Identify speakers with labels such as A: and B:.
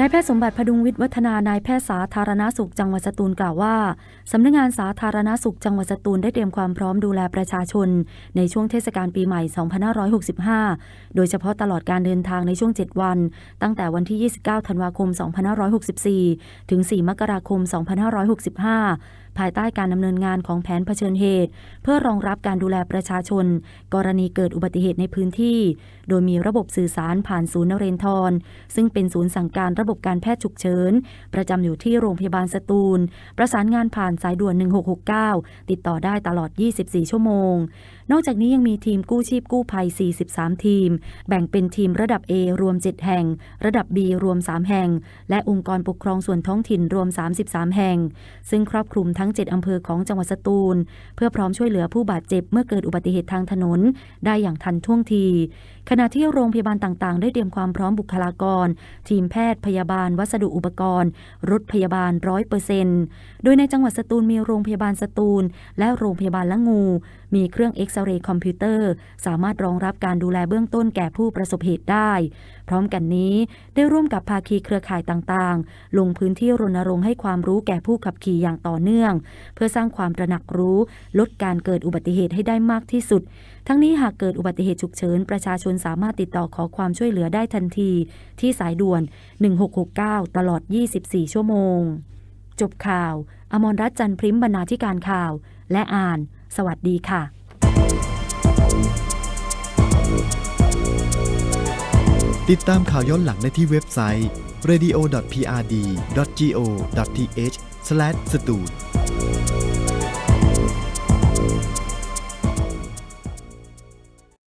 A: นายแพทย์สมบัติพดุงวิทย์วัฒนานายแพทย์สาธารณสุขจังหวัดสตูลกล่าวว่า สำนักงานสาธารณสุขจังหวัดสตูลได้เตรียมความพร้อมดูแลประชาชน ในช่วงเทศกาลปีใหม่ 2565 โดยเฉพาะตลอดการเดินทางในช่วง 7 วัน ตั้งแต่วันที่ 29 ธันวาคม 2564 ถึง 4 มกราคม 2565 ภายใต้การดำเนินงานของแผนเผชิญเหตุ เพื่อรองรับการดูแลประชาชน กรณีเกิดอุบัติเหตุในพื้นที่ โดยมีระบบสื่อสารผ่านศูนย์นเรนทรซึ่งเป็นศูนย์สั่งการระบบการแพทย์ฉุกเฉิน ประจำอยู่ที่โรงพยาบาลสตูล ประสานงานผ่านสายด่วน 1669 ติดต่อได้ตลอด 24 ชั่วโมง นอกจากนี้ยังมีทีมกู้ชีพกู้ภัย 43 ทีม แบ่งเป็นทีมระดับ A รวม 7 แห่ง ระดับ B รวม 3 แห่ง และองค์กรปกครองส่วนท้องถิ่นรวม 33 แห่ง ซึ่งครอบคลุมทั้ง 7 อำเภอของจังหวัดสตูล เพื่อพร้อมช่วยเหลือผู้บาดเจ็บเมื่อเกิดอุบัติเหตุทางถนน ได้อย่างทันท่วงที ขณะที่โรงพยาบาลต่างๆ ได้เตรียมความพร้อมบุคลากร ทีมแพทย์พยยาบาล วัสดุอุปกรณ์ รถพยาบาลร้อยเปอร์เซ็นต์โดยในจังหวัดสตูลมีโรงพยาบาลสตูล และโรงพยาบาลละงู มีเครื่องเอ็กซเรย์คอมพิวเตอร์ สามารถรองรับการดูแลเบื้องต้นแก่ผู้ประสบเหตุได้ พร้อมกันนี้ได้ร่วมกับภาคีเครือข่ายต่างๆ ลงพื้นที่รณรงค์ให้ความรู้แก่ผู้ขับขี่อย่างต่อเนื่อง เพื่อสร้างความตระหนักรู้ ลดการเกิดอุบัติเหตุให้ได้มากที่สุด ทั้งนี้หากเกิดอุบัติเหตุฉุกเฉิน ประชาชนสามารถติดต่อขอความช่วยเหลือได้ทันที ที่สายด่วน 1669 ตลอด 24 ชั่วโมง จบข่าว อมรรัตน์จันทร์พริมบรรณาธิการข่าว และอ่าน สวัสดีค่ะ
B: ติดตามข่าวย้อนหลังได้ที่เว็บไซต์ radio.prd.go.th/s ตูล